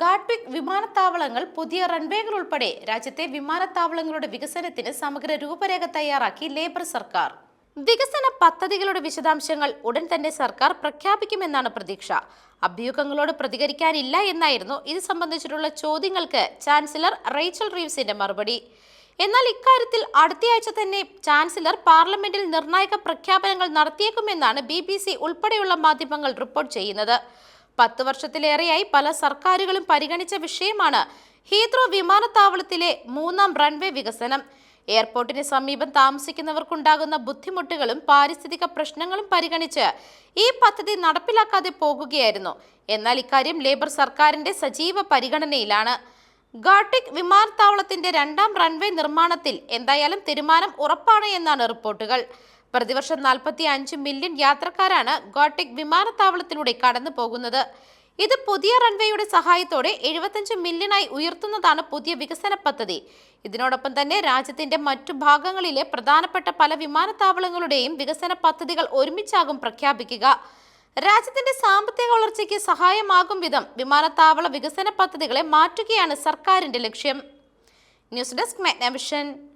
ഗാഡ്വിക് വിമാനത്താവളങ്ങൾ പുതിയ റൺവേകൾ ഉൾപ്പെടെ രാജ്യത്തെ വിമാനത്താവളങ്ങളുടെ വികസനത്തിന് സമഗ്ര രൂപരേഖ തയ്യാറാക്കി ലേബർ സർക്കാർ. വികസന പദ്ധതികളുടെ വിശദാംശങ്ങൾ ഉടൻ തന്നെ സർക്കാർ പ്രഖ്യാപിക്കുമെന്നാണ് പ്രതീക്ഷ. അഭ്യൂഹങ്ങളോട് പ്രതികരിക്കാനില്ല എന്നായിരുന്നു ഇത് സംബന്ധിച്ചിട്ടുള്ള ചോദ്യങ്ങൾക്ക് ചാൻസലർ റേച്ചൽ റീവ്സിന്റെ മറുപടി. എന്നാൽ ഇക്കാര്യത്തിൽ അടുത്തയാഴ്ച തന്നെ ചാൻസലർ പാർലമെന്റിൽ നിർണായക പ്രഖ്യാപനങ്ങൾ നടത്തിയേക്കുമെന്നാണ് ബി ബി സി ഉൾപ്പെടെയുള്ള മാധ്യമങ്ങൾ റിപ്പോർട്ട് ചെയ്യുന്നത്. പത്ത് വർഷത്തിലേറെയായി പല സർക്കാരുകളും പരിഗണിച്ച വിഷയമാണ് ഹീത്രോ വിമാനത്താവളത്തിലെ മൂന്നാം റൺവേ വികസനം. എയർപോർട്ടിന് സമീപം താമസിക്കുന്നവർക്കുണ്ടാകുന്ന ബുദ്ധിമുട്ടുകളും പാരിസ്ഥിതിക പ്രശ്നങ്ങളും പരിഗണിച്ച് ഈ പദ്ധതി നടപ്പിലാക്കാതെ പോകുകയായിരുന്നു. എന്നാൽ ഇക്കാര്യം ലേബർ സർക്കാരിന്റെ സജീവ പരിഗണനയിലാണ്. ഗാട്ടിക് വിമാനത്താവളത്തിന്റെ രണ്ടാം റൺവേ നിർമ്മാണത്തിൽ എന്തായാലും തീരുമാനം ഉറപ്പാണ് എന്നാണ് റിപ്പോർട്ടുകൾ. പ്രതിവർഷം നാൽപ്പത്തി അഞ്ച് മില്യൺ യാത്രക്കാരാണ് ഗോട്ടിക് വിമാനത്താവളത്തിലൂടെ കടന്നു പോകുന്നത്. ഇത് പുതിയ റൺവേയുടെ സഹായത്തോടെ എഴുപത്തഞ്ച് മില്യണായി ഉയർത്തുന്നതാണ് പുതിയ വികസന പദ്ധതി. ഇതിനോടൊപ്പം തന്നെ രാജ്യത്തിന്റെ മറ്റു ഭാഗങ്ങളിലെ പ്രധാനപ്പെട്ട പല വിമാനത്താവളങ്ങളുടെയും വികസന പദ്ധതികൾ ഒരുമിച്ചാകും പ്രഖ്യാപിക്കുക. രാജ്യത്തിന്റെ സാമ്പത്തിക വളർച്ചയ്ക്ക് സഹായമാകും വിധം വിമാനത്താവള വികസന പദ്ധതികളെ മാറ്റുകയാണ് സർക്കാരിന്റെ ലക്ഷ്യം. News desk മെഗ്നവിഷൻ.